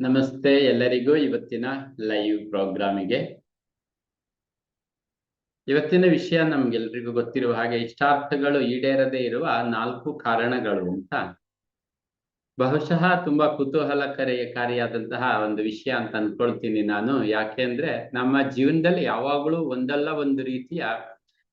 ನಮಸ್ತೆ ಎಲ್ಲರಿಗೂ ಇವತ್ತಿನ ಲೈವ್ ಪ್ರೋಗ್ರಾಮಿಗೆ ಇವತ್ತಿನ ವಿಷಯ ನಮ್ಗೆಲ್ರಿಗೂ ಗೊತ್ತಿರುವ ಹಾಗೆ ಇಷ್ಟಾರ್ಥಗಳು ಈಡೇರದೇ ಇರುವ ನಾಲ್ಕು ಕಾರಣಗಳು ಅಂತ. ಬಹುಶಃ ತುಂಬಾ ಕುತೂಹಲಕರಕಾರಿಯಾದಂತಹ ಒಂದು ವಿಷಯ ಅಂತ ಅನ್ಕೊಳ್ತೀನಿ ನಾನು. ಯಾಕೆಂದ್ರೆ ನಮ್ಮ ಜೀವನದಲ್ಲಿ ಯಾವಾಗಲೂ ಒಂದಲ್ಲ ಒಂದು ರೀತಿಯ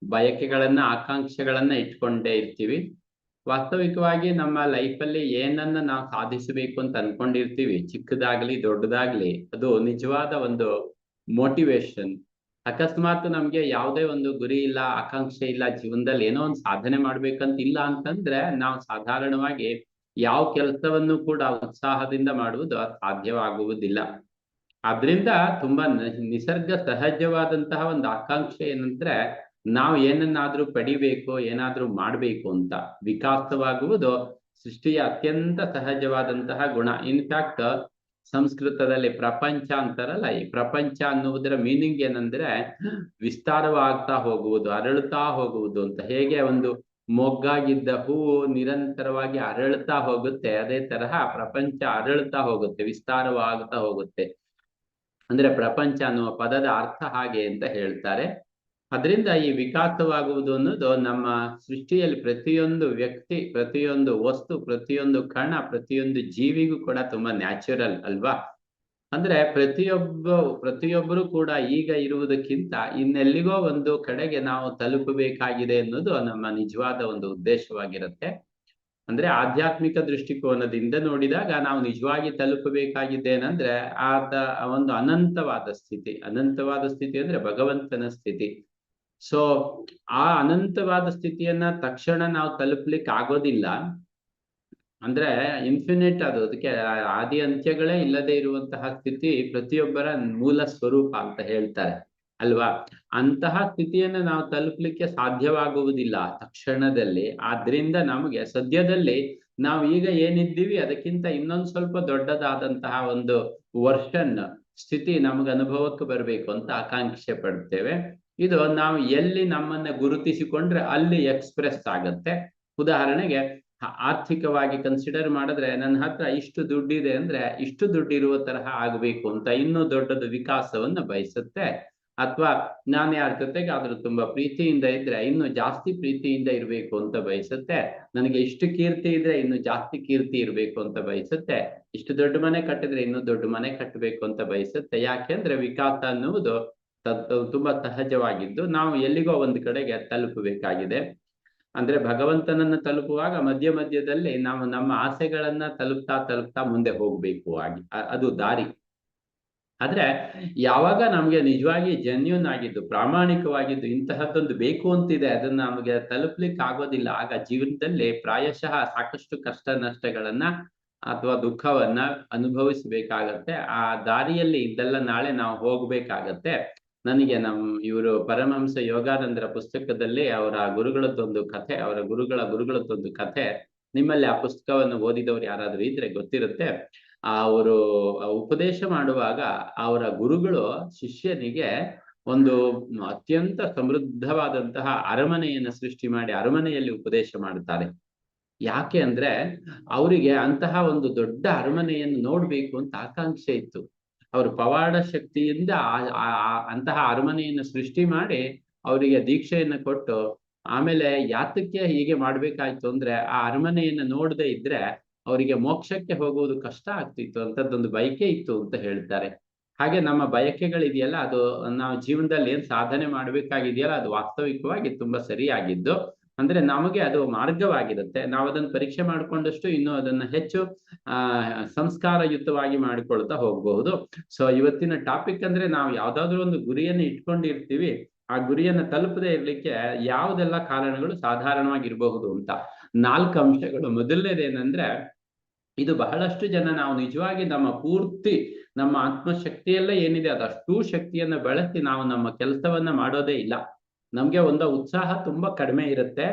ಬಯಕೆಗಳನ್ನ, ಆಕಾಂಕ್ಷೆಗಳನ್ನ ಇಟ್ಕೊಂಡೇ ಇರ್ತೀವಿ. ವಾಸ್ತವಿಕವಾಗಿ ನಮ್ಮ ಲೈಫಲ್ಲಿ ಏನನ್ನ ನಾವು ಸಾಧಿಸಬೇಕು ಅಂತ ಅನ್ಕೊಂಡಿರ್ತೀವಿ, ಚಿಕ್ಕದಾಗ್ಲಿ ದೊಡ್ಡದಾಗ್ಲಿ, ಅದು ನಿಜವಾದ ಒಂದು ಮೋಟಿವೇಶನ್ ಅಕಸ್ಮಾತ್ ನಮ್ಗೆ ಯಾವುದೇ ಒಂದು ಗುರಿ ಇಲ್ಲ, ಆಕಾಂಕ್ಷೆ ಇಲ್ಲ, ಜೀವನದಲ್ಲಿ ಏನೋ ಒಂದು ಸಾಧನೆ ಮಾಡ್ಬೇಕಂತ ಇಲ್ಲ ಅಂತಂದ್ರೆ ನಾವು ಸಾಧಾರಣವಾಗಿ ಯಾವ ಕೆಲಸವನ್ನು ಕೂಡ ಉತ್ಸಾಹದಿಂದ ಮಾಡುವುದು ಸಾಧ್ಯವಾಗುವುದಿಲ್ಲ. ಆದ್ರಿಂದ ತುಂಬಾ ನಿಸರ್ಗ ಸಹಜವಾದಂತಹ ಒಂದು ಆಕಾಂಕ್ಷೆ ಏನಂದ್ರೆ ನಾವು ಏನನ್ನಾದ್ರೂ ಪಡಿಬೇಕು, ಏನಾದ್ರೂ ಮಾಡ್ಬೇಕು ಅಂತ ವಿಕಾಸವಾಗುವುದು ಸೃಷ್ಟಿಯ ಅತ್ಯಂತ ಸಹಜವಾದಂತಹ ಗುಣ. ಇನ್ಫ್ಯಾಕ್ಟ್ ಸಂಸ್ಕೃತದಲ್ಲಿ ಪ್ರಪಂಚ ಅಂತಾರಲ್ಲ, ಈ ಪ್ರಪಂಚ ಅನ್ನುವುದರ ಮೀನಿಂಗ್ ಏನಂದ್ರೆ ವಿಸ್ತಾರವಾಗ್ತಾ ಹೋಗುವುದು, ಅರಳುತ್ತಾ ಹೋಗುವುದು ಅಂತ. ಹೇಗೆ ಒಂದು ಮೊಗ್ಗಾಗಿದ್ದ ಹೂವು ನಿರಂತರವಾಗಿ ಅರಳುತ್ತಾ ಹೋಗುತ್ತೆ, ಅದೇ ತರಹ ಪ್ರಪಂಚ ಅರಳುತ್ತಾ ಹೋಗುತ್ತೆ, ವಿಸ್ತಾರವಾಗ್ತಾ ಹೋಗುತ್ತೆ. ಅಂದ್ರೆ ಪ್ರಪಂಚ ಅನ್ನುವ ಪದದ ಅರ್ಥ ಹಾಗೆ ಅಂತ ಹೇಳ್ತಾರೆ. ಅದರಿಂದ ಈ ವಿಕಾಸವಾಗುವುದು ಅನ್ನೋದು ನಮ್ಮ ಸೃಷ್ಟಿಯಲ್ಲಿ ಪ್ರತಿಯೊಂದು ವ್ಯಕ್ತಿ, ಪ್ರತಿಯೊಂದು ವಸ್ತು, ಪ್ರತಿಯೊಂದು ಕಣ, ಪ್ರತಿಯೊಂದು ಜೀವಿಗೂ ಕೂಡ ತುಂಬಾ ನ್ಯಾಚುರಲ್ ಅಲ್ವಾ? ಅಂದ್ರೆ ಪ್ರತಿಯೊಬ್ಬ, ಪ್ರತಿಯೊಬ್ಬರು ಕೂಡ ಈಗ ಇರುವುದಕ್ಕಿಂತ ಇನ್ನೆಲ್ಲಿಗೋ ಒಂದು ಕಡೆಗೆ ನಾವು ತಲುಪಬೇಕಾಗಿದೆ ಅನ್ನೋದು ನಮ್ಮ ನಿಜವಾದ ಒಂದು ಉದ್ದೇಶವಾಗಿರುತ್ತೆ. ಅಂದ್ರೆ ಆಧ್ಯಾತ್ಮಿಕ ದೃಷ್ಟಿಕೋನದಿಂದ ನೋಡಿದಾಗ ನಾವು ನಿಜವಾಗಿ ತಲುಪಬೇಕಾಗಿದ್ದೇನಂದ್ರೆ ಆತ ಒಂದು ಅನಂತವಾದ ಸ್ಥಿತಿ ಅನಂತವಾದ ಸ್ಥಿತಿ ಅಂದ್ರೆ ಭಗವಂತನ ಸ್ಥಿತಿ. ಸೊ ಆ ಅನಂತವಾದ ಸ್ಥಿತಿಯನ್ನ ತಕ್ಷಣ ನಾವು ತಲುಪ್ಲಿಕ್ಕೆ ಆಗೋದಿಲ್ಲ. ಅಂದ್ರೆ ಇನ್ಫಿನಿಟ್ ಅದು. ಅದಕ್ಕೆ ಆದಿ ಅಂತ್ಯಗಳೇ ಇಲ್ಲದೆ ಇರುವಂತಹ ಸ್ಥಿತಿ ಪ್ರತಿಯೊಬ್ಬರ ಮೂಲ ಸ್ವರೂಪ ಅಂತ ಹೇಳ್ತಾರೆ. ಅಲ್ವಾ? ಅಂತಹ ಸ್ಥಿತಿಯನ್ನು ನಾವು ತಲುಪಲಿಕ್ಕೆ ಸಾಧ್ಯವಾಗುವುದಿಲ್ಲ ತಕ್ಷಣದಲ್ಲಿ. ಆದ್ರಿಂದ ನಮಗೆ ಸದ್ಯದಲ್ಲಿ ನಾವು ಈಗ ಏನಿದ್ದೀವಿ ಅದಕ್ಕಿಂತ ಇನ್ನೊಂದು ಸ್ವಲ್ಪ ದೊಡ್ಡದಾದಂತಹ ಒಂದು ವರ್ಷನ್ ಸ್ಥಿತಿ ನಮಗೆ ಅನುಭವಕ್ಕೆ ಬರಬೇಕು ಅಂತ ಆಕಾಂಕ್ಷೆ ಪಡ್ತೇವೆ. ಇದು ನಾವು ಎಲ್ಲಿ ನಮ್ಮನ್ನ ಗುರುತಿಸಿಕೊಂಡ್ರೆ ಅಲ್ಲಿ ಎಕ್ಸ್ಪ್ರೆಸ್ ಆಗತ್ತೆ. ಉದಾಹರಣೆಗೆ ಆರ್ಥಿಕವಾಗಿ ಕನ್ಸಿಡರ್ ಮಾಡಿದ್ರೆ ನನ್ನ ಹತ್ರ ಇಷ್ಟು ದುಡ್ಡಿದೆ ಅಂದ್ರೆ ಇಷ್ಟು ದುಡ್ಡು ಇರುವ ತರಹ ಆಗಬೇಕು ಅಂತ ಇನ್ನೂ ದೊಡ್ಡದು ವಿಕಾಸವನ್ನ ಬಯಸುತ್ತೆ. ಅಥವಾ ನಾನು ಯಾರ ಜೊತೆಗೆ ಆದ್ರೂ ತುಂಬಾ ಪ್ರೀತಿಯಿಂದ ಇದ್ರೆ ಇನ್ನು ಜಾಸ್ತಿ ಪ್ರೀತಿಯಿಂದ ಇರಬೇಕು ಅಂತ ಬಯಸುತ್ತೆ. ನನಗೆ ಇಷ್ಟು ಕೀರ್ತಿ ಇದ್ರೆ ಇನ್ನು ಜಾಸ್ತಿ ಕೀರ್ತಿ ಇರಬೇಕು ಅಂತ ಬಯಸುತ್ತೆ. ಇಷ್ಟು ದೊಡ್ಡ ಮನೆ ಕಟ್ಟಿದ್ರೆ ಇನ್ನು ದೊಡ್ಡ ಮನೆ ಕಟ್ಟಬೇಕು ಅಂತ ಬಯಸುತ್ತೆ. ಯಾಕೆಂದ್ರೆ ವಿಕಾಸ ಅನ್ನುವುದು ತುಂಬಾ ಸಹಜವಾಗಿದ್ದು ನಾವು ಎಲ್ಲಿಗೋ ಒಂದು ಕಡೆಗೆ ತಲುಪಬೇಕಾಗಿದೆ. ಅಂದ್ರೆ ಭಗವಂತನನ್ನ ತಲುಪುವಾಗ ಮಧ್ಯ ಮಧ್ಯದಲ್ಲಿ ನಾವು ನಮ್ಮ ಆಸೆಗಳನ್ನ ತಲುಪ್ತಾ ತಲುಪ್ತಾ ಮುಂದೆ ಹೋಗ್ಬೇಕು ಆಗಿ ಅದು ದಾರಿ. ಆದ್ರೆ ಯಾವಾಗ ನಮ್ಗೆ ನಿಜವಾಗಿ ಜೆನ್ಯೂನ್ ಆಗಿದ್ದು, ಪ್ರಾಮಾಣಿಕವಾಗಿದ್ದು ಇಂತಹದ್ದೊಂದು ಬೇಕು ಅಂತಿದೆ, ಅದನ್ನ ನಮಗೆ ತಲುಪ್ಲಿಕ್ಕೆ ಆಗೋದಿಲ್ಲ, ಆಗ ಜೀವನದಲ್ಲಿ ಪ್ರಾಯಶಃ ಸಾಕಷ್ಟು ಕಷ್ಟ ನಷ್ಟಗಳನ್ನ ಅಥವಾ ದುಃಖವನ್ನ ಅನುಭವಿಸಬೇಕಾಗತ್ತೆ. ಆ ದಾರಿಯಲ್ಲಿ ಇದೆಲ್ಲ ನಾಳೆ ನಾವು ಹೋಗ್ಬೇಕಾಗತ್ತೆ. ನನಗೆ ನಮ್ ಇವರು ಪರಮಹಂಸ ಯೋಗಾನಂದರ ಪುಸ್ತಕದಲ್ಲಿ ಅವರ ಗುರುಗಳದ್ದೊಂದು ಕಥೆ, ಅವರ ಗುರುಗಳ ಗುರುಗಳದ್ದೊಂದು ಕಥೆ, ನಿಮ್ಮಲ್ಲಿ ಆ ಪುಸ್ತಕವನ್ನು ಓದಿದವರು ಯಾರಾದ್ರೂ ಇದ್ರೆ ಗೊತ್ತಿರುತ್ತೆ. ಅವರು ಉಪದೇಶ ಮಾಡುವಾಗ ಅವರ ಗುರುಗಳು ಶಿಷ್ಯನಿಗೆ ಒಂದು ಅತ್ಯಂತ ಸಮೃದ್ಧವಾದಂತಹ ಅರಮನೆಯನ್ನ ಸೃಷ್ಟಿ ಮಾಡಿ ಅರಮನೆಯಲ್ಲಿ ಉಪದೇಶ ಮಾಡುತ್ತಾರೆ. ಯಾಕೆ ಅಂದ್ರೆ ಅವರಿಗೆ ಅಂತಹ ಒಂದು ದೊಡ್ಡ ಅರಮನೆಯನ್ನು ನೋಡ್ಬೇಕು ಅಂತ ಆಕಾಂಕ್ಷೆ ಇತ್ತು. ಅವರು ಪವಾಡ ಶಕ್ತಿಯಿಂದ ಅಂತಹ ಅರಮನೆಯನ್ನು ಸೃಷ್ಟಿ ಮಾಡಿ ಅವರಿಗೆ ದೀಕ್ಷೆಯನ್ನು ಕೊಟ್ಟು ಆಮೇಲೆ ಯಾತಕ್ಕೆ ಹೀಗೆ ಮಾಡ್ಬೇಕಾಯ್ತು ಅಂದ್ರೆ ಆ ಅರಮನೆಯನ್ನು ನೋಡದೆ ಇದ್ರೆ ಅವರಿಗೆ ಮೋಕ್ಷಕ್ಕೆ ಹೋಗುವುದು ಕಷ್ಟ ಆಗ್ತಿತ್ತು ಅಂತದ್ದೊಂದು ಬಯಕೆ ಇತ್ತು ಅಂತ ಹೇಳ್ತಾರೆ ಹಾಗೆ ನಮ್ಮ ಬಯಕೆಗಳಿದೆಯಲ್ಲ, ಅದು ನಾವು ಜೀವನದಲ್ಲಿ ಏನ್ ಸಾಧನೆ ಮಾಡ್ಬೇಕಾಗಿದೆಯಲ್ಲ, ಅದು ವಾಸ್ತವಿಕವಾಗಿ ತುಂಬಾ ಸರಿಯಾಗಿದ್ದು ಅಂದ್ರೆ ನಮಗೆ ಅದು ಮಾರ್ಗವಾಗಿರುತ್ತೆ. ನಾವು ಅದನ್ನು ಪರೀಕ್ಷೆ ಮಾಡಿಕೊಂಡಷ್ಟು ಇನ್ನು ಅದನ್ನ ಹೆಚ್ಚು, ಆ, ಸಂಸ್ಕಾರಯುತವಾಗಿ ಮಾಡಿಕೊಳ್ತಾ ಹೋಗಬಹುದು. ಸೊ ಇವತ್ತಿನ ಟಾಪಿಕ್ ಅಂದ್ರೆ ನಾವು ಯಾವ್ದಾದ್ರು ಒಂದು ಗುರಿಯನ್ನು ಇಟ್ಕೊಂಡಿರ್ತೀವಿ. ಆ ಗುರಿಯನ್ನ ತಲುಪದೇ ಇರ್ಲಿಕ್ಕೆ ಯಾವುದೆಲ್ಲ ಕಾರಣಗಳು ಸಾಧಾರಣವಾಗಿರಬಹುದು ಅಂತ. ನಾಲ್ಕು ಅಂಶಗಳು. ಮೊದಲನೇದೇನಂದ್ರೆ, ಇದು ಬಹಳಷ್ಟು ಜನ ನಾವು ನಿಜವಾಗಿ ನಮ್ಮ ಪೂರ್ತಿ ನಮ್ಮ ಆತ್ಮಶಕ್ತಿಯಲ್ಲೇ ಏನಿದೆ ಅದಷ್ಟು ಶಕ್ತಿಯನ್ನ ಬಳಸಿ ನಾವು ನಮ್ಮ ಕೆಲಸವನ್ನ ಮಾಡೋದೇ ಇಲ್ಲ. ನಮ್ಗೆ ಒಂದು ಉತ್ಸಾಹ ತುಂಬಾ ಕಡಿಮೆ ಇರುತ್ತೆ.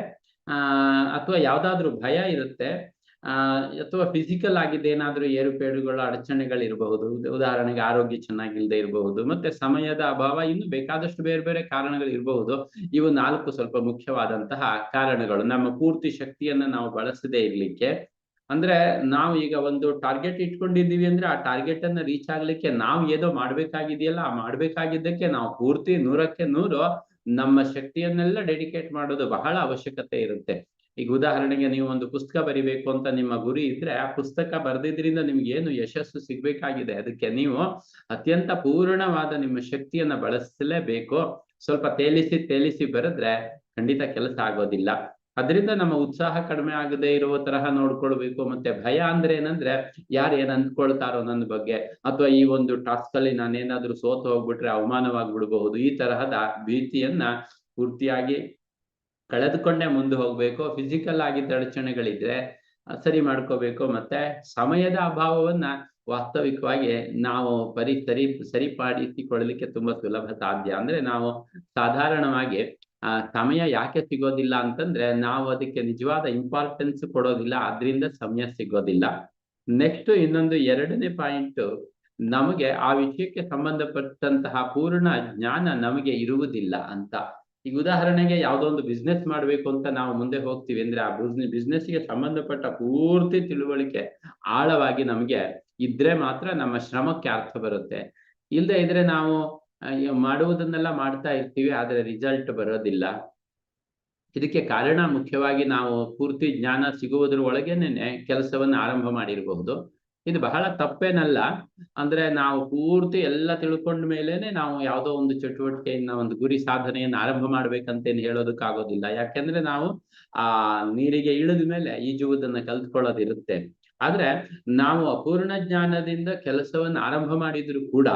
ಅಥವಾ ಯಾವ್ದಾದ್ರು ಭಯ ಇರುತ್ತೆ. ಅಥವಾ ಫಿಸಿಕಲ್ ಆಗಿದ್ದ ಏನಾದ್ರೂ ಏರುಪೇರುಗಳು ಅಡಚಣೆಗಳಿರಬಹುದು ಉದಾಹರಣೆಗೆ ಆರೋಗ್ಯ ಚೆನ್ನಾಗಿಲ್ಲದೆ ಇರಬಹುದು. ಮತ್ತೆ ಸಮಯದ ಅಭಾವ ಇನ್ನು ಬೇಕಾದಷ್ಟು ಬೇರೆ ಬೇರೆ ಕಾರಣಗಳು ಇರಬಹುದು. ಇವು ನಾಲ್ಕು ಸ್ವಲ್ಪ ಮುಖ್ಯವಾದಂತಹ ಕಾರಣಗಳು. ನಮ್ಮ ಪೂರ್ತಿ ಶಕ್ತಿಯನ್ನ ನಾವು ಬಳಸದೇ ಇರ್ಲಿಕ್ಕೆ. ಅಂದ್ರೆ ನಾವು ಈಗ ಒಂದು ಟಾರ್ಗೆಟ್ ಇಟ್ಕೊಂಡಿದ್ದೀವಿ ಅಂದ್ರೆ ಆ ಟಾರ್ಗೆಟ್ ಅನ್ನ ರೀಚ್ ಆಗ್ಲಿಕ್ಕೆ ನಾವು ಏನೋ ಮಾಡ್ಬೇಕಾಗಿದೆಯಲ್ಲ, ಆ ಮಾಡ್ಬೇಕಾಗಿದ್ದಕ್ಕೆ ನಾವು ಪೂರ್ತಿ ನೂರಕ್ಕೆ ನೂರು ನಮ್ಮ ಶಕ್ತಿಯನ್ನೆಲ್ಲ ಡೆಡಿಕೇಟ್ ಮಾಡೋದು ಬಹಳ ಅವಶ್ಯಕತೆ ಇರುತ್ತೆ. ಈಗ ಉದಾಹರಣೆಗೆ ನೀವು ಒಂದು ಪುಸ್ತಕ ಬರಿಬೇಕು ಅಂತ ನಿಮ್ಮ ಗುರಿ ಇದ್ರೆ ಆ ಪುಸ್ತಕ ಬರೆದಿದ್ರಿಂದ ನಿಮ್ಗೆ ಏನು ಯಶಸ್ಸು ಸಿಗ್ಬೇಕಾಗಿದೆ? ಅದಕ್ಕೆ ನೀವು ಅತ್ಯಂತ ಪೂರ್ಣವಾದ ನಿಮ್ಮ ಶಕ್ತಿಯನ್ನ ಬಳಸಲೇಬೇಕು. ಸ್ವಲ್ಪ ತೇಲಿಸಿ ತೇಲಿಸಿ ಬರೆದ್ರೆ ಖಂಡಿತ ಕೆಲಸ ಆಗೋದಿಲ್ಲ. ಅದರಿಂದ ನಮ್ಮ ಉತ್ಸಾಹ ಕಡಿಮೆ ಆಗದೆ ಇರುವ ತರಹ ನೋಡ್ಕೊಳ್ಬೇಕು. ಮತ್ತೆ ಭಯ ಅಂದ್ರೆ ಏನಂದ್ರೆ, ಯಾರು ಏನ್ ಅಂದ್ಕೊಳ್ತಾರೋ ನನ್ನ ಬಗ್ಗೆ, ಅಥವಾ ಈ ಒಂದು ಟಾಸ್ಕ್ ಅಲ್ಲಿ ನಾನೇನಾದ್ರೂ ಸೋತು ಹೋಗ್ಬಿಟ್ರೆ ಅವಮಾನವಾಗ್ಬಿಡ್ಬಹುದು, ಈ ತರಹದ ಭೀತಿಯನ್ನ ಪೂರ್ತಿಯಾಗಿ ಕಳೆದುಕೊಂಡೇ ಮುಂದೆ ಹೋಗ್ಬೇಕು. ಫಿಸಿಕಲ್ ಆಗಿ ಅಡಚಣೆಗಳಿದ್ರೆ ಸರಿ ಮಾಡ್ಕೋಬೇಕು. ಮತ್ತೆ ಸಮಯದ ಅಭಾವವನ್ನ ವಾಸ್ತವಿಕವಾಗಿ ನಾವು ಪರಿ ಸರಿ, ಸರಿಪಡಿಸಿಕೊಳ್ಳಲಿಕ್ಕೆ ತುಂಬಾ ಸುಲಭ ಸಾಧ್ಯ. ಅಂದ್ರೆ ನಾವು ಸಾಧಾರಣವಾಗಿ ಸಮಯ ಯಾಕೆ ಸಿಗೋದಿಲ್ಲ ಅಂತಂದ್ರೆ ನಾವು ಅದಕ್ಕೆ ನಿಜವಾದ ಇಂಪಾರ್ಟೆನ್ಸ್ ಕೊಡೋದಿಲ್ಲ ಅದರಿಂದ ಸಮಯ ಸಿಗೋದಿಲ್ಲ. ನೆಕ್ಸ್ಟ್ ಇನ್ನೊಂದು ಎರಡನೇ ಪಾಯಿಂಟ್ ನಮಗೆ ಆ ವಿಷಯಕ್ಕೆ ಸಂಬಂಧಪಟ್ಟಂತಹ ಪೂರ್ಣ ಜ್ಞಾನ ನಮಗೆ ಇರುವುದಿಲ್ಲ ಅಂತ. ಈಗ ಉದಾಹರಣೆಗೆ ಯಾವುದೋ ಒಂದು ಬಿಸ್ನೆಸ್ ಮಾಡ್ಬೇಕು ಅಂತ ನಾವು ಮುಂದೆ ಹೋಗ್ತೀವಿ ಅಂದ್ರೆ ಆ ಬಿಸ್ನೆಸ್ ಬಿಸ್ನೆಸ್ಗೆ ಸಂಬಂಧಪಟ್ಟ ಪೂರ್ತಿ ತಿಳುವಳಿಕೆ ಆಳವಾಗಿ ನಮಗೆ ಇದ್ರೆ ಮಾತ್ರ ನಮ್ಮ ಶ್ರಮಕ್ಕೆ ಅರ್ಥ ಬರುತ್ತೆ. ಇಲ್ಲದೆ ಇದ್ರೆ ನಾವು ಮಾಡುವುದನ್ನೆಲ್ಲ ಮಾಡ್ತಾ ಇರ್ತೀವಿ, ಆದ್ರೆ ರಿಸಲ್ಟ್ ಬರೋದಿಲ್ಲ. ಇದಕ್ಕೆ ಕಾರಣ ಮುಖ್ಯವಾಗಿ ನಾವು ಪೂರ್ತಿ ಜ್ಞಾನ ಸಿಗುವುದ್ರ ಒಳಗೇನೆ ಕೆಲಸವನ್ನು ಆರಂಭ ಮಾಡಿರಬಹುದು. ಇದು ಬಹಳ ತಪ್ಪೇನಲ್ಲ. ಅಂದ್ರೆ ನಾವು ಪೂರ್ತಿ ಎಲ್ಲ ತಿಳ್ಕೊಂಡ ಮೇಲೇನೆ ನಾವು ಯಾವುದೋ ಒಂದು ಚಟುವಟಿಕೆಯನ್ನ, ಒಂದು ಗುರಿ ಸಾಧನೆಯನ್ನ ಆರಂಭ ಮಾಡ್ಬೇಕಂತೇನು ಹೇಳೋದಕ್ಕಾಗೋದಿಲ್ಲ. ಯಾಕೆಂದ್ರೆ ನಾವು, ಆ, ನೀರಿಗೆ ಇಳಿದ ಮೇಲೆ ಈಜುವುದನ್ನ ಕಲ್ತ್ಕೊಳ್ಳೋದಿರುತ್ತೆ. ಆದ್ರೆ ನಾವು ಅಪೂರ್ಣ ಜ್ಞಾನದಿಂದ ಕೆಲಸವನ್ನು ಆರಂಭ ಮಾಡಿದ್ರು ಕೂಡ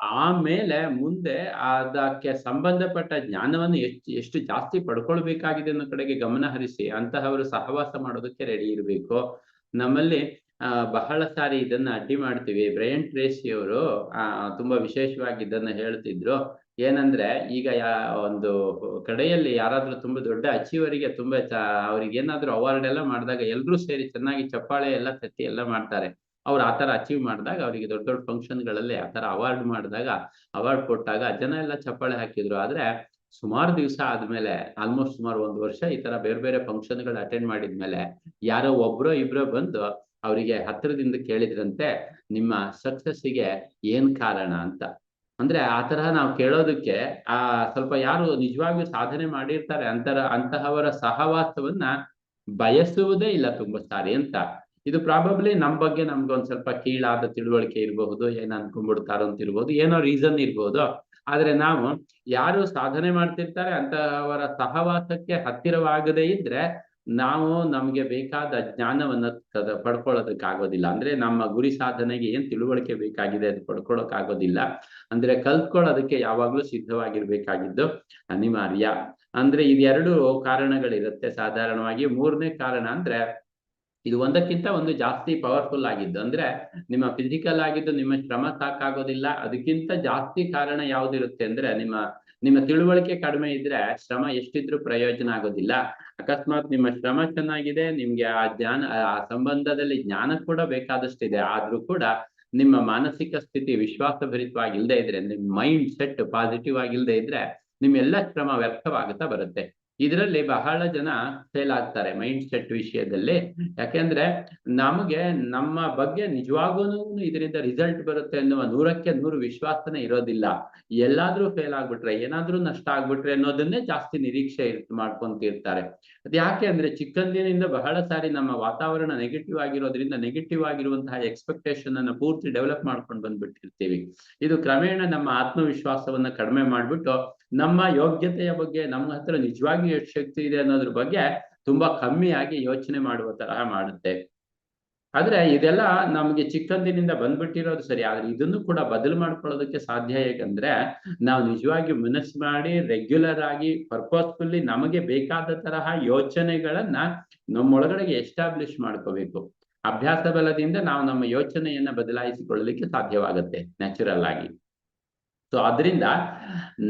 ಆಮೇಲೆ ಮುಂದೆ ಅದಕ್ಕೆ ಸಂಬಂಧಪಟ್ಟ ಜ್ಞಾನವನ್ನು ಎಷ್ಟು ಎಷ್ಟು ಜಾಸ್ತಿ ಪಡ್ಕೊಳ್ಬೇಕಾಗಿದೆ ಅನ್ನೋ ಕಡೆಗೆ ಗಮನ ಹರಿಸಿ ಅಂತಹವರು ಸಹವಾಸ ಮಾಡೋದಕ್ಕೆ ರೆಡಿ ಇರಬೇಕು. ನಮ್ಮಲ್ಲಿ ಬಹಳ ಸಾರಿ ಇದನ್ನ ಅಡ್ಡಿ ಮಾಡ್ತೀವಿ. ಬ್ರಯನ್ ಟ್ರೇಸಿ ಅವರು, ಆ, ತುಂಬಾ ವಿಶೇಷವಾಗಿ ಇದನ್ನ ಹೇಳ್ತಿದ್ರು. ಏನಂದ್ರೆ, ಈಗ ಯಾ, ಒಂದು ಕಡೆಯಲ್ಲಿ ಯಾರಾದ್ರೂ ತುಂಬಾ ದೊಡ್ಡ ಅಚೀವರಿಗೆ ತುಂಬಾ ಅವ್ರಿಗೆ ಏನಾದ್ರೂ ಅವಾರ್ಡ್ ಎಲ್ಲ ಮಾಡಿದಾಗ ಎಲ್ರೂ ಸೇರಿ ಚೆನ್ನಾಗಿ ಚಪ್ಪಾಳೆ ಎಲ್ಲ ತಟ್ಟಿ ಎಲ್ಲ ಮಾಡ್ತಾರೆ. ಅವ್ರು ಆತರ ಅಚೀವ್ ಮಾಡಿದಾಗ ಅವರಿಗೆ ದೊಡ್ಡ ದೊಡ್ಡ ಫಂಕ್ಷನ್ಗಳಲ್ಲಿ ಆತರ ಅವಾರ್ಡ್ ಮಾಡಿದಾಗ ಅವಾರ್ಡ್ ಕೊಟ್ಟಾಗ ಜನ ಎಲ್ಲ ಚಪ್ಪಾಳೆ ಹಾಕಿದ್ರು. ಆದ್ರೆ ಸುಮಾರು ದಿವಸ ಆದ್ಮೇಲೆ ಆಲ್ಮೋಸ್ಟ್ ಸುಮಾರು ಒಂದು ವರ್ಷ ಈ ತರ ಬೇರೆ ಬೇರೆ ಫಂಕ್ಷನ್ಗಳು ಅಟೆಂಡ್ ಮಾಡಿದ್ಮೇಲೆ ಯಾರೋ ಒಬ್ರೋ ಇಬ್ರೋ ಬಂದು ಅವರಿಗೆ ಹತ್ತಿರದಿಂದ ಕೇಳಿದ್ರಂತೆ, ನಿಮ್ಮ ಸಕ್ಸಸ್ಸಿಗೆ ಏನ್ ಕಾರಣ ಅಂತ. ಅಂದ್ರೆ ಆ ತರಹ ನಾವು ಕೇಳೋದಕ್ಕೆ, ಆ ಸ್ವಲ್ಪ ಯಾರು ನಿಜವಾಗಿಯೂ ಸಾಧನೆ ಮಾಡಿರ್ತಾರೆ ಅಂತರ, ಅಂತಹವರ ಸಹವಾಸವನ್ನ ಬಯಸುವುದೇ ಇಲ್ಲ ತುಂಬಾ ಸಾರಿ. ಅಂತ ಇದು ಪ್ರಾಬಬ್ಲಿ ನಮ್ ಬಗ್ಗೆ ನಮ್ಗೆ ಒಂದ್ ಸ್ವಲ್ಪ ಕೀಳಾದ ತಿಳುವಳಿಕೆ ಇರಬಹುದು, ಏನ್ ಅನ್ಕೊಂಡ್ಬಿಡ್ತಾರೋ ಅಂತ ಇರ್ಬೋದು, ಏನೋ ರೀಸನ್ ಇರ್ಬೋದು. ಆದ್ರೆ ನಾವು ಯಾರು ಸಾಧನೆ ಮಾಡ್ತಿರ್ತಾರೆ ಅಂತಹವರ ಸಹವಾಸಕ್ಕೆ ಹತ್ತಿರವಾಗದೇ ಇದ್ರೆ ನಾವು ನಮ್ಗೆ ಬೇಕಾದ ಜ್ಞಾನವನ್ನ ಪಡ್ಕೊಳ್ಳೋದಕ್ಕಾಗೋದಿಲ್ಲ. ಅಂದ್ರೆ ನಮ್ಮ ಗುರಿ ಸಾಧನೆಗೆ ಏನ್ ತಿಳುವಳಿಕೆ ಬೇಕಾಗಿದೆ ಅದು ಪಡ್ಕೊಳಕ್ ಆಗೋದಿಲ್ಲ ಅಂದ್ರೆ ಕಲ್ತ್ಕೊಳ್ಳೋದಕ್ಕೆ ಯಾವಾಗ್ಲೂ ಸಿದ್ಧವಾಗಿರ್ಬೇಕಾಗಿದ್ದು ಅನಿವಾರ್ಯ. ಅಂದ್ರೆ ಇದೆರಡು ಕಾರಣಗಳಿರುತ್ತೆ. ಸಾಧಾರಣವಾಗಿ ಮೂರನೇ ಕಾರಣ ಅಂದ್ರೆ ಇದು ಒಂದಕ್ಕಿಂತ ಒಂದು ಜಾಸ್ತಿ ಪವರ್ಫುಲ್ ಆಗಿದ್ದು. ಅಂದ್ರೆ ನಿಮ್ಮ ಫಿಸಿಕಲ್ ಆಗಿದ್ದು ನಿಮ್ಮ ಶ್ರಮ ಸಾಕಾಗೋದಿಲ್ಲ. ಅದಕ್ಕಿಂತ ಜಾಸ್ತಿ ಕಾರಣ ಯಾವ್ದಿರುತ್ತೆ ಅಂದ್ರೆ ನಿಮ್ಮ ನಿಮ್ಮ ತಿಳುವಳಿಕೆ ಕಡಿಮೆ ಇದ್ರೆ ಶ್ರಮ ಎಷ್ಟಿದ್ರೂ ಪ್ರಯೋಜನ ಆಗೋದಿಲ್ಲ. ಅಕಸ್ಮಾತ್ ನಿಮ್ಮ ಶ್ರಮ ಚೆನ್ನಾಗಿದೆ, ನಿಮ್ಗೆ ಆ ಜ್ಞಾನ, ಆ ಸಂಬಂಧದಲ್ಲಿ ಜ್ಞಾನ ಕೂಡ ಬೇಕಾದಷ್ಟಿದೆ. ಆದ್ರೂ ಕೂಡ ನಿಮ್ಮ ಮಾನಸಿಕ ಸ್ಥಿತಿ ವಿಶ್ವಾಸಭರಿತವಾಗಿ ಇಲ್ಲದೆ ಇದ್ರೆ ನಿಮ್ ಮೈಂಡ್ ಸೆಟ್ ಪಾಸಿಟಿವ್ ಆಗಿಲ್ದೇ ಇದ್ರೆ ನಿಮ್ಮೆಲ್ಲ ಶ್ರಮ ವ್ಯರ್ಥವಾಗುತ್ತಾ ಬರುತ್ತೆ. ಇದರಲ್ಲಿ ಬಹಳ ಜನ ಫೇಲ್ ಆಗ್ತಾರೆ ಮೈಂಡ್ ಸೆಟ್ ವಿಷಯದಲ್ಲಿ. ಯಾಕೆಂದ್ರೆ ನಮಗೆ ನಮ್ಮ ಬಗ್ಗೆ ನಿಜವಾಗೂ ಇದರಿಂದ ರಿಸಲ್ಟ್ ಬರುತ್ತೆ ಅನ್ನುವ ನೂರಕ್ಕೆ ನೂರು ವಿಶ್ವಾಸನೆ ಇರೋದಿಲ್ಲ. ಎಲ್ಲಾದ್ರೂ ಫೇಲ್ ಆಗ್ಬಿಟ್ರೆ, ಏನಾದ್ರೂ ನಷ್ಟ ಆಗ್ಬಿಟ್ರೆ ಅನ್ನೋದನ್ನೇ ಜಾಸ್ತಿ ನಿರೀಕ್ಷೆ ಮಾಡ್ಕೊಂತಿರ್ತಾರೆ. ಅದ್ ಯಾಕೆ ಅಂದ್ರೆ ಚಿಕ್ಕಂದಿನಿಂದ ಬಹಳ ಸಾರಿ ನಮ್ಮ ವಾತಾವರಣ ನೆಗೆಟಿವ್ ಆಗಿರೋದ್ರಿಂದ ನೆಗೆಟಿವ್ ಆಗಿರುವಂತಹ ಎಕ್ಸ್ಪೆಕ್ಟೇಷನ್ ಅನ್ನ ಪೂರ್ತಿ ಡೆವಲಪ್ ಮಾಡ್ಕೊಂಡು ಬಂದ್ಬಿಟ್ಟಿರ್ತೀವಿ. ಇದು ಕ್ರಮೇಣ ನಮ್ಮ ಆತ್ಮವಿಶ್ವಾಸವನ್ನ ಕಡಿಮೆ ಮಾಡ್ಬಿಟ್ಟು ನಮ್ಮ ಯೋಗ್ಯತೆಯ ಬಗ್ಗೆ ನಮ್ಮ ಹತ್ರ ನಿಜವಾಗಿ ನಿಜವಾಗಿಯೂ ಎಷ್ಟು ಶಕ್ತಿ ಇದೆ ಅನ್ನೋದ್ರ ಬಗ್ಗೆ ತುಂಬಾ ಕಮ್ಮಿಯಾಗಿ ಯೋಚನೆ ಮಾಡುವ ತರಹ ಮಾಡುತ್ತೆ. ಆದ್ರೆ ಇದೆಲ್ಲ ನಮ್ಗೆ ಚಿಕ್ಕಂದಿನಿಂದ ಬಂದ್ಬಿಟ್ಟಿರೋದು ಸರಿ, ಆದ್ರೆ ಇದನ್ನು ಕೂಡ ಬದಲು ಮಾಡ್ಕೊಳ್ಳೋದಕ್ಕೆ ಸಾಧ್ಯ ಹೇಗಂದ್ರೆ ನಾವು ನಿಜವಾಗಿ ಮನಸ್ಸು ಮಾಡಿ ರೆಗ್ಯುಲರ್ ಆಗಿ ಪರ್ಪಸ್ಫುಲ್ಲಿ ನಮಗೆ ಬೇಕಾದ ತರಹ ಯೋಚನೆಗಳನ್ನ ನಮ್ಮೊಳಗಡೆಗೆ ಎಸ್ಟಾಬ್ಲಿಷ್ ಮಾಡ್ಕೋಬೇಕು. ಅಭ್ಯಾಸ ಬಲದಿಂದ ನಾವು ನಮ್ಮ ಯೋಚನೆಯನ್ನ ಬದಲಾಯಿಸಿಕೊಳ್ಳಲಿಕ್ಕೆ ಸಾಧ್ಯವಾಗುತ್ತೆ ನ್ಯಾಚುರಲ್ ಆಗಿ. ಸೊ ಅದರಿಂದ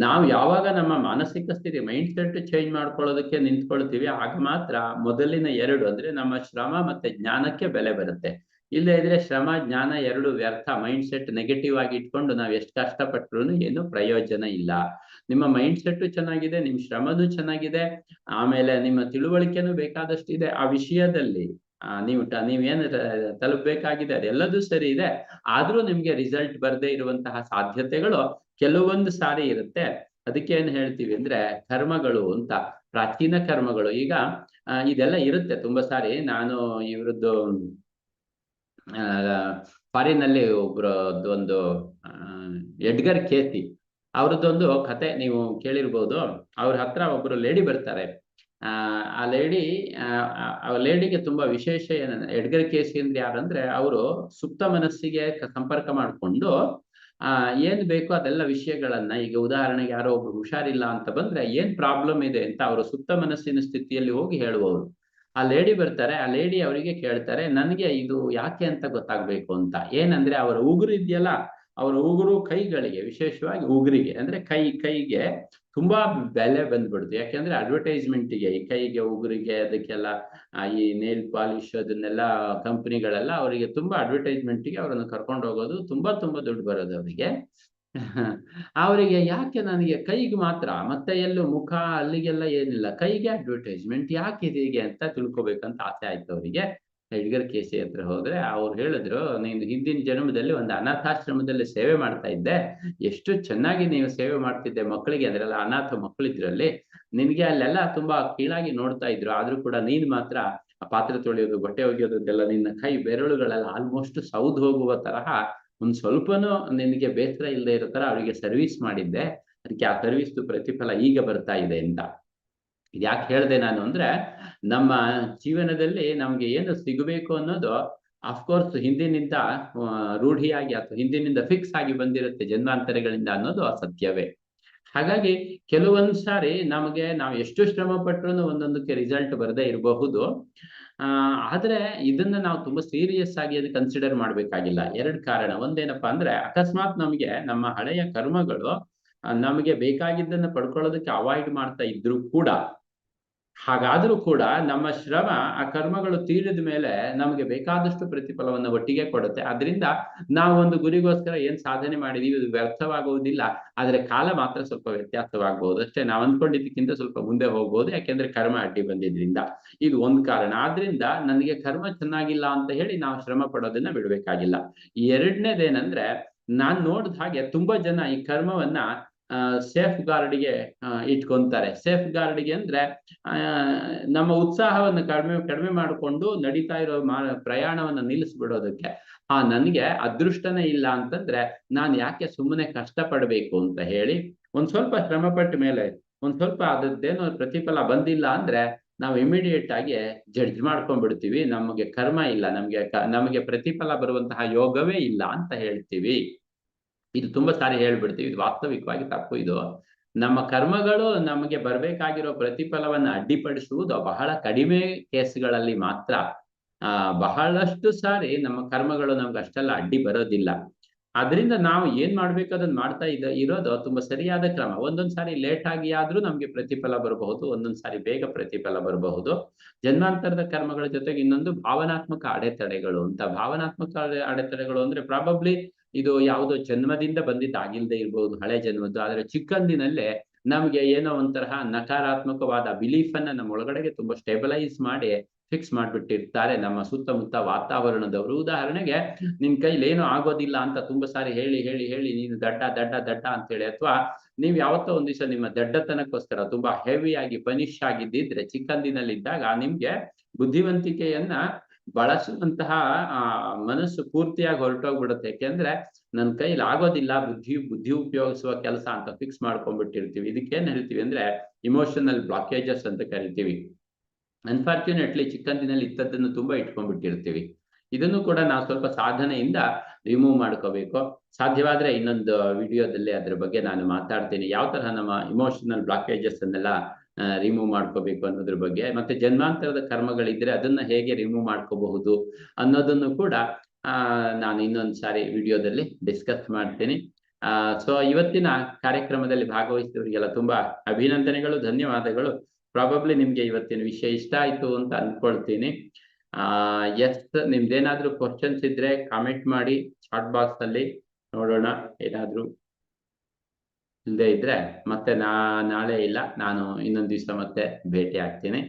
ನಾವು ಯಾವಾಗ ನಮ್ಮ ಮಾನಸಿಕ ಸ್ಥಿತಿ ಮೈಂಡ್ ಸೆಟ್ ಚೇಂಜ್ ಮಾಡ್ಕೊಳ್ಳೋದಕ್ಕೆ ನಿಂತ್ಕೊಳ್ತೀವಿ, ಆಗ ಮಾತ್ರ ಮೊದಲಿನ ಎರಡು ಅಂದ್ರೆ ನಮ್ಮ ಶ್ರಮ ಮತ್ತೆ ಜ್ಞಾನಕ್ಕೆ ಬೆಲೆ ಬರುತ್ತೆ. ಇಲ್ಲೇ ಇದ್ರೆ ಶ್ರಮ, ಜ್ಞಾನ ಎರಡು ವ್ಯರ್ಥ ಮೈಂಡ್ ಸೆಟ್ ನೆಗೆಟಿವ್ ಆಗಿ ಇಟ್ಕೊಂಡು ನಾವು ಎಷ್ಟು ಕಷ್ಟಪಟ್ಟರು ಏನು ಪ್ರಯೋಜನ ಇಲ್ಲ. ನಿಮ್ಮ ಮೈಂಡ್ ಸೆಟ್ ಚೆನ್ನಾಗಿದೆ, ನಿಮ್ ಶ್ರಮನೂ ಚೆನ್ನಾಗಿದೆ, ಆಮೇಲೆ ನಿಮ್ಮ ತಿಳುವಳಿಕೆನೂ ಬೇಕಾದಷ್ಟು ಇದೆ ಆ ವಿಷಯದಲ್ಲಿ ನೀವು ಟ ನೀವೇನು ತಲುಪಬೇಕಾಗಿದೆ ಅದೆಲ್ಲದೂ ಸರಿ ಇದೆ. ಆದ್ರೂ ನಿಮ್ಗೆ ರಿಸಲ್ಟ್ ಬರದೇ ಇರುವಂತಹ ಸಾಧ್ಯತೆಗಳು ಕೆಲವೊಂದು ಸಾರಿ ಇರುತ್ತೆ. ಅದಕ್ಕೆ ಏನ್ ಹೇಳ್ತೀವಿ ಅಂದ್ರೆ ಕರ್ಮಗಳು ಅಂತ ಪ್ರಾಚೀನ ಕರ್ಮಗಳು. ಈಗ ಆ, ಇದೆಲ್ಲ ಇರುತ್ತೆ. ತುಂಬಾ ಸಾರಿ ನಾನು ಇವ್ರದ್ದು ಫಾರಿನ್ ಫಾರಿನಲ್ಲಿ ಒಬ್ರದ್ದು ಒಂದು ಆ, ಎಡ್ಗರ್ ಕೇತಿ ಅವ್ರದ್ದೊಂದು ಕತೆ ನೀವು ಕೇಳಿರ್ಬೋದು. ಅವ್ರ ಹತ್ರ ಒಬ್ರು ಲೇಡಿ ಬರ್ತಾರೆ. ಆ ಲೇಡಿ ಆ ಲೇಡಿಗೆ ತುಂಬಾ ವಿಶೇಷ ಏನಂದ್ರೆ ಎಡ್ಗರ್ ಕೇಸಿ ಅಂದ್ರೆ ಯಾರಂದ್ರೆ, ಅವರು ಸುಪ್ತ ಮನಸ್ಸಿಗೆ ಸಂಪರ್ಕ ಮಾಡಿಕೊಂಡು, ಆ, ಏನ್ ಬೇಕೋ ಅದೆಲ್ಲ ವಿಷಯಗಳನ್ನ, ಈಗ ಉದಾಹರಣೆಗೆ ಯಾರೋ ಒಬ್ರು ಹುಷಾರಿಲ್ಲ ಅಂತ ಬಂದ್ರೆ, ಏನ್ ಪ್ರಾಬ್ಲಮ್ ಇದೆ ಅಂತ ಅವರು ಸುಪ್ತ ಮನಸ್ಸಿನ ಸ್ಥಿತಿಯಲ್ಲಿ ಹೋಗಿ ಹೇಳುವವರು. ಆ ಲೇಡಿ ಬರ್ತಾರೆ, ಆ ಲೇಡಿ ಅವರಿಗೆ ಕೇಳ್ತಾರೆ, ನನಗೆ ಇದು ಯಾಕೆ ಅಂತ ಗೊತ್ತಾಗ್ಬೇಕು ಅಂತ. ಏನಂದ್ರೆ, ಅವರ ಉಗುರು ಇದೆಯಲ್ಲ, ಅವರ ಉಗುರು ಕೈಗಳಿಗೆ, ವಿಶೇಷವಾಗಿ ಉಗುರಿಗೆ, ಅಂದ್ರೆ ಕೈ, ಕೈಗೆ ತುಂಬಾ ಬೆಲೆ ಬಂದ್ಬಿಡ್ತು ಯಾಕೆಂದ್ರೆ ಅಡ್ವರ್ಟೈಸ್ಮೆಂಟ್ಗೆ ಕೈಗೆ, ಉಗುರಿಗೆ, ಅದಕ್ಕೆಲ್ಲ ಈ ನೇಲ್ ಪಾಲಿಶ್ ಅದನ್ನೆಲ್ಲ ಕಂಪ್ನಿಗಳೆಲ್ಲ ಅವರಿಗೆ ತುಂಬಾ ಅಡ್ವರ್ಟೈಸ್ಮೆಂಟ್ಗೆ ಅವರನ್ನು ಕರ್ಕೊಂಡು ಹೋಗೋದು ತುಂಬಾ ತುಂಬಾ ದುಡ್ಡು ಬರೋದು ಅವರಿಗೆ. ಅವರಿಗೆ ಯಾಕೆ ನನಗೆ ಕೈಗೆ ಮಾತ್ರ, ಮತ್ತೆ ಎಲ್ಲೂ ಮುಖ ಅಲ್ಲಿಗೆಲ್ಲ ಏನಿಲ್ಲ, ಕೈಗೆ ಅಡ್ವರ್ಟೈಸ್ಮೆಂಟ್ ಯಾಕೆ ಹೀಗೆ ಅಂತ ತಿಳ್ಕೊಬೇಕಂತ ಆಸೆ ಆಯ್ತು ಅವರಿಗೆ. ಎಡ್ಗರ್ ಕೇಸಿ ಹತ್ರ ಹೋದ್ರೆ ಅವ್ರು ಹೇಳಿದ್ರು, ನೀನು ಹಿಂದಿನ ಜನ್ಮದಲ್ಲಿ ಒಂದು ಅನಾಥಾಶ್ರಮದಲ್ಲಿ ಸೇವೆ ಮಾಡ್ತಾ ಇದ್ದೆ. ಎಷ್ಟು ಚೆನ್ನಾಗಿ ನೀವು ಸೇವೆ ಮಾಡ್ತಿದ್ದೆ ಮಕ್ಕಳಿಗೆ. ಅದರೆಲ್ಲ ಅನಾಥ ಮಕ್ಕಳಿದ್ರಲ್ಲಿ ನಿನ್ಗೆ ಅಲ್ಲೆಲ್ಲ ತುಂಬಾ ಕೀಳಾಗಿ ನೋಡ್ತಾ ಇದ್ರು. ಆದ್ರೂ ಕೂಡ ನೀನ್ ಮಾತ್ರ ಪಾತ್ರೆ ತೊಳೆಯೋದು, ಬಟ್ಟೆ ಒಗೆಯೋದಕ್ಕೆಲ್ಲ ನಿನ್ನ ಕೈ ಬೆರಳುಗಳೆಲ್ಲ ಆಲ್ಮೋಸ್ಟ್ ಸೌದ್ ಹೋಗುವ ತರಹ ಒಂದ್ ಸ್ವಲ್ಪನೂ ನಿನಗೆ ಬೇಸರ ಇಲ್ಲದೆ ಇರೋ ತರ ಅವರಿಗೆ ಸರ್ವಿಸ್ ಮಾಡಿದ್ದೆ. ಅದಕ್ಕೆ ಆ ಸರ್ವಿಸ್ ಪ್ರತಿಫಲ ಈಗ ಬರ್ತಾ ಇದೆ ಅಂತ. ಯಾಕೆ ಹೇಳ್ದೆ ನಾನು ಅಂದ್ರೆ ನಮ್ಮ ಜೀವನದಲ್ಲಿ ನಮ್ಗೆ ಏನು ಸಿಗಬೇಕು ಅನ್ನೋದು ಅಫ್ಕೋರ್ಸ್ ಹಿಂದಿನಿಂದ ರೂಢಿಯಾಗಿ ಅಥವಾ ಹಿಂದಿನಿಂದ ಫಿಕ್ಸ್ ಆಗಿ ಬಂದಿರುತ್ತೆ ಜನ್ಮಾಂತರಗಳಿಂದ ಅನ್ನೋದು ಅಸತ್ಯವೇ. ಹಾಗಾಗಿ ಕೆಲವೊಂದು ಸಾರಿ ನಮಗೆ ನಾವು ಎಷ್ಟು ಶ್ರಮ ಪಟ್ಟರು ಒಂದೊಂದಕ್ಕೆ ರಿಸಲ್ಟ್ ಬರದೇ ಇರಬಹುದು. ಆದ್ರೆ ಇದನ್ನ ನಾವು ತುಂಬಾ ಸೀರಿಯಸ್ ಆಗಿ ಅದು ಕನ್ಸಿಡರ್ ಮಾಡ್ಬೇಕಾಗಿಲ್ಲ. ಎರಡು ಕಾರಣ. ಒಂದೇನಪ್ಪಾ ಅಂದ್ರೆ ಅಕಸ್ಮಾತ್ ನಮಗೆ ನಮ್ಮ ಹಳೆಯ ಕರ್ಮಗಳು ನಮಗೆ ಬೇಕಾಗಿದ್ದನ್ನ ಪಡ್ಕೊಳ್ಳೋದಕ್ಕೆ ಅವಾಯ್ಡ್ ಮಾಡ್ತಾ ಇದ್ರು ಕೂಡ ಹಾಗಾದ್ರೂ ಕೂಡ ನಮ್ಮ ಶ್ರಮ, ಆ ಕರ್ಮಗಳು ತೀರಿದ ಮೇಲೆ ನಮಗೆ ಬೇಕಾದಷ್ಟು ಪ್ರತಿಫಲವನ್ನು ಒಟ್ಟಿಗೆ ಕೊಡುತ್ತೆ. ಅದರಿಂದ ನಾವು ಒಂದು ಗುರಿಗೋಸ್ಕರ ಏನ್ ಸಾಧನೆ ಮಾಡಿದೀವಿ ಇದು ವ್ಯರ್ಥವಾಗುವುದಿಲ್ಲ. ಆದರೆ ಕಾಲ ಮಾತ್ರ ಸ್ವಲ್ಪ ವ್ಯತ್ಯಾಸವಾಗಬಹುದು ಅಷ್ಟೇ ನಾವು ಅಂದ್ಕೊಂಡಿದ್ದಕ್ಕಿಂತ ಸ್ವಲ್ಪ ಮುಂದೆ ಹೋಗ್ಬೋದು. ಯಾಕೆಂದ್ರೆ ಕರ್ಮ ಅಡ್ಡಿ ಬಂದಿದ್ರಿಂದ. ಇದು ಒಂದು ಕಾರಣ. ಆದ್ರಿಂದ ನನಗೆ ಕರ್ಮ ಚೆನ್ನಾಗಿಲ್ಲ ಅಂತ ಹೇಳಿ ನಾವು ಶ್ರಮ ಪಡೋದನ್ನ ಬಿಡಬೇಕಾಗಿಲ್ಲ. ಎರಡನೇದೇನಂದ್ರೆ ನಾನ್ ನೋಡಿದ ಹಾಗೆ ತುಂಬಾ ಜನ ಈ ಕರ್ಮವನ್ನ ಸೇಫ್ ಗಾರ್ಡ್ಗೆ ಇಟ್ಕೊಂತಾರೆ. ಸೇಫ್ ಗಾರ್ಡ್ಗೆ ಅಂದ್ರೆ ನಮ್ಮ ಉತ್ಸಾಹವನ್ನು ಕಡಿಮೆ ಕಡಿಮೆ ಮಾಡಿಕೊಂಡು ನಡೀತಾ ಇರೋ ಮಾ, ಪ್ರಯಾಣವನ್ನ ನಿಲ್ಲಿಸ್ಬಿಡೋದಕ್ಕೆ. ಆ, ನನ್ಗೆ ಅದೃಷ್ಟನೇ ಇಲ್ಲ ಅಂತಂದ್ರೆ, ನಾನ್ ಯಾಕೆ ಸುಮ್ಮನೆ ಕಷ್ಟ ಪಡ್ಬೇಕು ಅಂತ ಹೇಳಿ, ಒಂದ್ ಸ್ವಲ್ಪ ಶ್ರಮ ಪಟ್ಟ ಮೇಲೆ, ಒಂದ್ ಸ್ವಲ್ಪ ಅದದ್ದೇನೋ ಪ್ರತಿಫಲ ಬಂದಿಲ್ಲ ಅಂದ್ರೆ, ನಾವು ಇಮಿಡಿಯೇಟ್ ಆಗಿ ಜಡ್ಜ್ ಮಾಡ್ಕೊಂಡ್ಬಿಡ್ತೀವಿ. ನಮಗೆ ಕರ್ಮ ಇಲ್ಲ, ನಮ್ಗೆ ನಮಗೆ ಪ್ರತಿಫಲ ಬರುವಂತಹ ಯೋಗವೇ ಇಲ್ಲ ಅಂತ ಹೇಳ್ತೀವಿ. ಇದು ತುಂಬಾ ಸಾರಿ ಹೇಳ್ಬಿಡ್ತೀವಿ. ಇದು ವಾಸ್ತವಿಕವಾಗಿ ತಪ್ಪು ಇದು. ನಮ್ಮ ಕರ್ಮಗಳು ನಮಗೆ ಬರಬೇಕಾಗಿರೋ ಪ್ರತಿಫಲವನ್ನ ಅಡ್ಡಿಪಡಿಸುವುದು ಬಹಳ ಕಡಿಮೆ ಕೇಸ್ಗಳಲ್ಲಿ ಮಾತ್ರ. ಬಹಳಷ್ಟು ಸಾರಿ ನಮ್ಮ ಕರ್ಮಗಳು ನಮ್ಗೆ ಅಷ್ಟೆಲ್ಲ ಅಡ್ಡಿ ಬರೋದಿಲ್ಲ. ಅದರಿಂದ ನಾವು ಏನ್ ಮಾಡ್ಬೇಕು ಅದನ್ನ ಮಾಡ್ತಾ ಇದ್ದ ಇರೋದು ತುಂಬಾ ಸರಿಯಾದ ಕ್ರಮ. ಒಂದೊಂದ್ ಸಾರಿ ಲೇಟ್ ಆಗಿ ಆದ್ರೂ ನಮ್ಗೆ ಪ್ರತಿಫಲ ಬರಬಹುದು, ಒಂದೊಂದ್ ಸಾರಿ ಬೇಗ ಪ್ರತಿಫಲ ಬರಬಹುದು. ಜನ್ಮಾಂತರದ ಕರ್ಮಗಳ ಜೊತೆಗೆ ಇನ್ನೊಂದು ಭಾವನಾತ್ಮಕ ಅಡೆತಡೆಗಳು ಅಂತ. ಭಾವನಾತ್ಮಕ ಅಡೆ- ಅಡೆತಡೆಗಳು ಅಂದ್ರೆ ಪ್ರಾಬಬ್ಲಿ ಇದು ಯಾವುದೋ ಜನ್ಮದಿಂದ ಬಂದಿದ್ದಾಗಿಲ್ದೇ ಇರ್ಬೋದು, ಹಳೆ ಜನ್ಮದ್ದು. ಆದರೆ ಚಿಕ್ಕಂದಿನಲ್ಲೇ ನಮ್ಗೆ ಏನೋ ಒಂತರಹ ನಕಾರಾತ್ಮಕವಾದ ಬಿಲೀಫ್ ಅನ್ನ ನಮ್ಮ ಒಳಗಡೆಗೆ ತುಂಬಾ ಸ್ಟೇಬಲೈಸ್ ಮಾಡಿ ಫಿಕ್ಸ್ ಮಾಡ್ಬಿಟ್ಟಿರ್ತಾರೆ ನಮ್ಮ ಸುತ್ತಮುತ್ತ ವಾತಾವರಣದವರು. ಉದಾಹರಣೆಗೆ, ನಿನ್ ಕೈಲಿ ಏನೂ ಆಗೋದಿಲ್ಲ ಅಂತ ತುಂಬಾ ಸಾರಿ ಹೇಳಿ ಹೇಳಿ ಹೇಳಿ, ನೀನು ದಡ್ಡ ದಡ್ಡ ದಡ್ಡ ಅಂತ ಹೇಳಿ ಅಥವಾ ನೀವು ಯಾವತ್ತೋ ಒಂದ್ ನಿಮ್ಮ ದಡ್ಡತನಕ್ಕೋಸ್ಕರ ತುಂಬಾ ಹೆವಿಯಾಗಿ ಪನಿಷ್ ಆಗಿದ್ದಿದ್ರೆ ಚಿಕ್ಕಂದಿನಲ್ಲಿದ್ದಾಗ ನಿಮ್ಗೆ ಬುದ್ಧಿವಂತಿಕೆಯನ್ನ ಬಳಸುವಂತಹ, ಆ, ಮನಸ್ಸು ಪೂರ್ತಿಯಾಗಿ ಹೊರಟೋಗ್ಬಿಡುತ್ತೆ. ಯಾಕೆಂದ್ರೆ ನನ್ನ ಕೈಲಿ ಆಗೋದಿಲ್ಲ, ಬುದ್ಧಿ ಬುದ್ಧಿ ಉಪಯೋಗಿಸುವ ಕೆಲಸ ಅಂತ ಫಿಕ್ಸ್ ಮಾಡ್ಕೊಂಡ್ಬಿಟ್ಟಿರ್ತೀವಿ. ಇದಕ್ಕೇನ್ ಹೇಳ್ತೀವಿ ಅಂದ್ರೆ ಇಮೋಷನಲ್ ಬ್ಲಾಕೇಜಸ್ ಅಂತ ಕರಿತೀವಿ. ಅನ್ಫಾರ್ಚುನೇಟ್ಲಿ ಚಿಕ್ಕಂದಿನಲ್ಲಿ ಇತ್ತದ್ದನ್ನು ತುಂಬಾ ಇಟ್ಕೊಂಡ್ಬಿಟ್ಟಿರ್ತೀವಿ. ಇದನ್ನು ಕೂಡ ನಾವು ಸ್ವಲ್ಪ ಸಾಧನೆಯಿಂದ ರಿಮೂವ್ ಮಾಡ್ಕೋಬೇಕು. ಸಾಧ್ಯವಾದ್ರೆ ಇನ್ನೊಂದು ವಿಡಿಯೋದಲ್ಲಿ ಅದ್ರ ಬಗ್ಗೆ ನಾನು ಮಾತಾಡ್ತೀನಿ. ಯಾವ ತರಹ ನಮ್ಮ ಇಮೋಷನಲ್ ಬ್ಲಾಕೇಜಸ್ ಅನ್ನೆಲ್ಲ ರಿಮೂವ್ ಮಾಡ್ಕೋಬೇಕು ಅನ್ನೋದ್ರ ಬಗ್ಗೆ. ಮತ್ತೆ ಜನ್ಮಾಂತರದ ಕರ್ಮಗಳಿದ್ರೆ ಅದನ್ನ ಹೇಗೆ ರಿಮೂವ್ ಮಾಡ್ಕೋಬಹುದು ಅನ್ನೋದನ್ನು ಕೂಡ ನಾನು ಇನ್ನೊಂದು ಸಾರಿ ವಿಡಿಯೋದಲ್ಲಿ ಡಿಸ್ಕಸ್ ಮಾಡ್ತೀನಿ. ಸೊ ಇವತ್ತಿನ ಕಾರ್ಯಕ್ರಮದಲ್ಲಿ ಭಾಗವಹಿಸಿದವರಿಗೆಲ್ಲ ತುಂಬಾ ಅಭಿನಂದನೆಗಳು, ಧನ್ಯವಾದಗಳು. ಪ್ರಾಬಬ್ಲಿ ನಿಮ್ಗೆ ಇವತ್ತಿನ ವಿಷಯ ಇಷ್ಟ ಆಯ್ತು ಅಂತ ಅನ್ಕೊಳ್ತೀನಿ. ಆ ಎಸ್ ನಿಮ್ದೇನಾದ್ರೂ ಕ್ವಶನ್ಸ್ ಇದ್ರೆ ಕಾಮೆಂಟ್ ಮಾಡಿ ಚಾಟ್ ಬಾಕ್ಸ್ ಅಲ್ಲಿ ನೋಡೋಣ. ಏನಾದ್ರೂ ಇಲ್ಲದೆ ಇದ್ರೆ ಮತ್ತೆ ನಾ ನಾಳೆ ಇಲ್ಲ ನಾನು ಇನ್ನೊಂದ್ ದಿವಸ ಮತ್ತೆ ಭೇಟಿ ಆಗ್ತೀನಿ.